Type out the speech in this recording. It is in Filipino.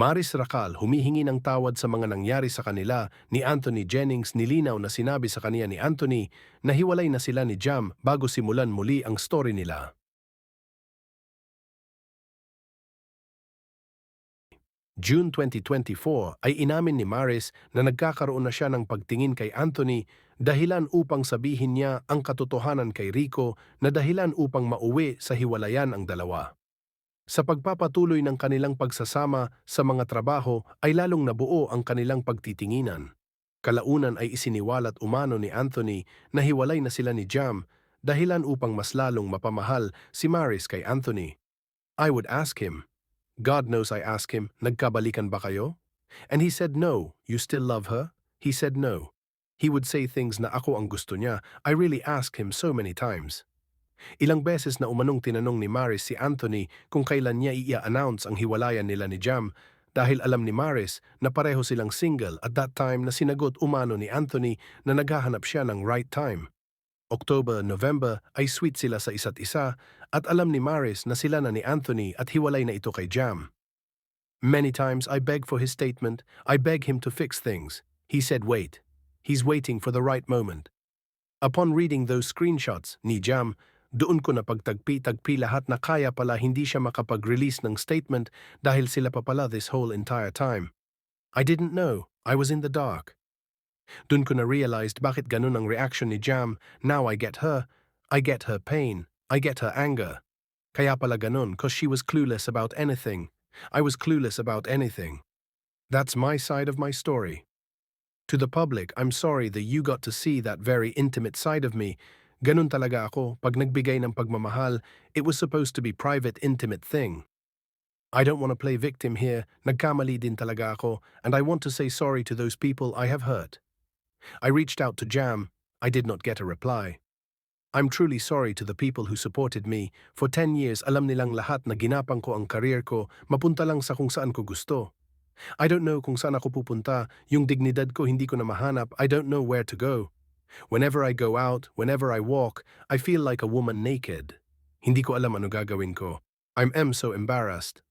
Maris Racal humihingi ng tawad sa mga nangyari sa kanila ni Anthony Jennings nilinaw na sinabi sa kaniya ni Anthony na hiwalay na sila ni Jam bago simulan muli ang story nila. June 2024 ay inamin ni Maris na nagkakaroon na siya ng pagtingin kay Anthony dahilan upang sabihin niya ang katotohanan kay Rico na dahilan upang mauwi sa hiwalayan ang dalawa. Sa pagpapatuloy ng kanilang pagsasama sa mga trabaho ay lalong nabuo ang kanilang pagtitinginan. Kalaunan ay isiniwalat umano ni Anthony na hiwalay na sila ni Jam dahilan upang mas lalong mapamahal si Maris kay Anthony. I would ask him, God knows I asked him, nagkabalikan ba kayo? And he said no, you still love her? He said no. He would say things na ako ang gusto niya. I really asked him so many times. Ilang beses na umanong tinanong ni Maris si Anthony kung kailan niya i-announce ang hiwalayan nila ni Jam dahil alam ni Maris na pareho silang single at that time na sinagot umano ni Anthony na naghahanap siya ng right time. October, November ay sweet sila sa isa't isa at alam ni Maris na sila na ni Anthony at hiwalay na ito kay Jam. Many times I beg for his statement, I beg him to fix things. He said wait. He's waiting for the right moment. Upon reading those screenshots ni Jam, doon ko na pagtagpi-tagpi lahat na kaya pala hindi siya makapag-release ng statement dahil sila pa pala this whole entire time. I didn't know. I was in the dark. Doon ko na realized bakit ganun ang reaction ni Jam. Now I get her. I get her pain. I get her anger. Kaya pala ganun cause she was clueless about anything. I was clueless about anything. That's my side of my story. To the public, I'm sorry that you got to see that very intimate side of me. Ganun talaga ako, pag nagbigay ng pagmamahal, it was supposed to be private, intimate thing. I don't want to play victim here, nagkamali din talaga ako, and I want to say sorry to those people I have hurt. I reached out to Jam, I did not get a reply. I'm truly sorry to the people who supported me. For 10 years, alam nilang lahat na ginapang ko ang career ko, mapunta lang sa kung saan ko gusto. I don't know kung saan ako pupunta, yung dignidad ko hindi ko na mahanap, I don't know where to go. Whenever I go out, whenever I walk, I feel like a woman naked. Hindi ko alam ano gagawin ko. I'm am so embarrassed.